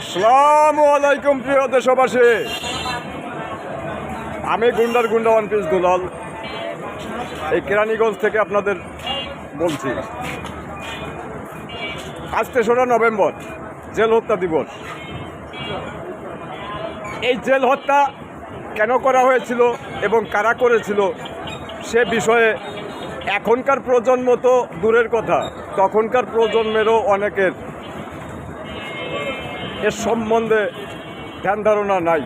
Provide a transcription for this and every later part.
আসসালামু আলাইকুম প্রিয় দেশবাসী। আমি গুন্ডার গুন্ডা ওয়ান পিস দুলাল। এই কেরানীগঞ্জ থেকে আপনাদের বলছি। আজ তেসরা নভেম্বর, জেল হত্যা দিবস। এই জেল হত্যা কেন করা হয়েছিল এবং কারা করেছিল সে বিষয়ে এখনকার প্রজন্ম তো দূরের কথা। তখনকার প্রজন্মেরও অনেকের এর সম্বন্ধে ধ্যান ধারণা নাই।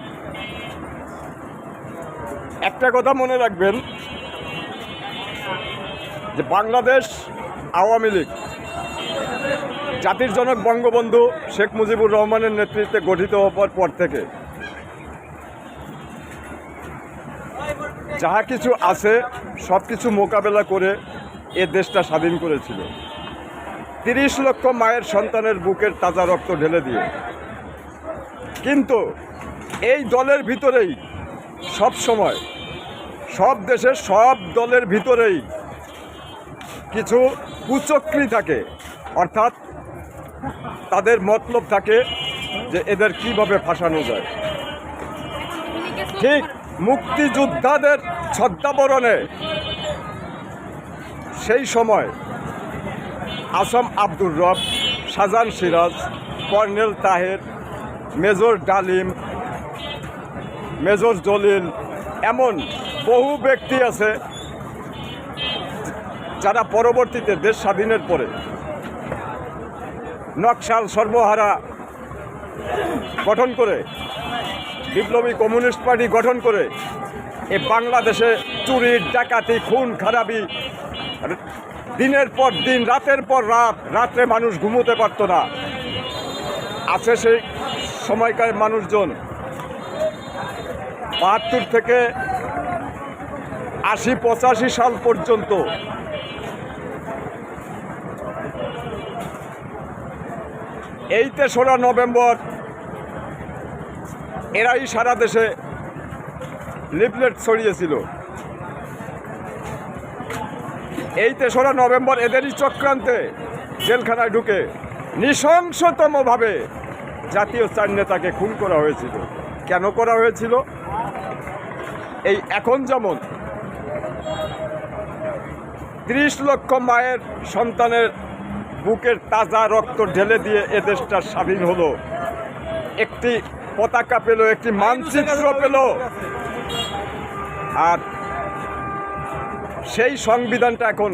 একটা কথা মনে রাখবেন, যে বাংলাদেশ আওয়ামী লীগ, জাতির জনক বঙ্গবন্ধু শেখ মুজিবুর রহমানের নেতৃত্বে গঠিত হওয়ার পর থেকে যাহা কিছু আছে, সব কিছু মোকাবেলা করে এ দেশটা স্বাধীন করেছিল। তিরিশ লক্ষ মায়ের সন্তানের বুকের তাজা রক্ত ঢেলে দিয়ে কিন্তু এই দলের ভিতরেই সব সময়, সব দেশের সব দলের ভিতরেই কিছু কুচক্রি থাকে। অর্থাৎ তাদের মতলব থাকে যে এদের কীভাবে ফাঁসানো যায়। ঠিক মুক্তিযোদ্ধাদের ছদ্মাবরণে সেই সময় ASM Abdur Rab Shahjahan Siraj, colonel Taher major Dalim, major Jalil, এমন বহু ব্যক্তি আছে যারা পরবর্তীতে দেশ স্বাধীনের পরে নকশাল সর্বহারা গঠন করে, বিপ্লবী কমিউনিস্ট পার্টি গঠন করে, এ বাংলাদেশে চুরি, ডাকাতি, খুন, খারাপি, দিনের পর দিন, রাতের পর রাত, রাত্রে মানুষ ঘুমোতে পারতো না। আছে সেই সময়কার মানুষজন বাহাত্তর থেকে আশি, পঁচাশি সাল পর্যন্ত এই তেসরা নভেম্বর এরাই সারা দেশে লিফলেট ছড়িয়েছিল। এই তেসরা নভেম্বর এদেরই চক্রান্তে জেলখানায় ঢুকে নৃশংসতমভাবে জাতীয় চার নেতাকে খুন করা হয়েছিল। কেন করা হয়েছিল? এই এখন যেমন ত্রিশ লক্ষ মায়ের সন্তানের বুকের তাজা রক্ত ঢেলে দিয়ে এ দেশটা স্বাধীন হলো। একটি পতাকা পেল, একটি মানচিত্র পেল। আর সেই সংবিধানটা এখন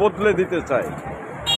বদলে দিতে চায়।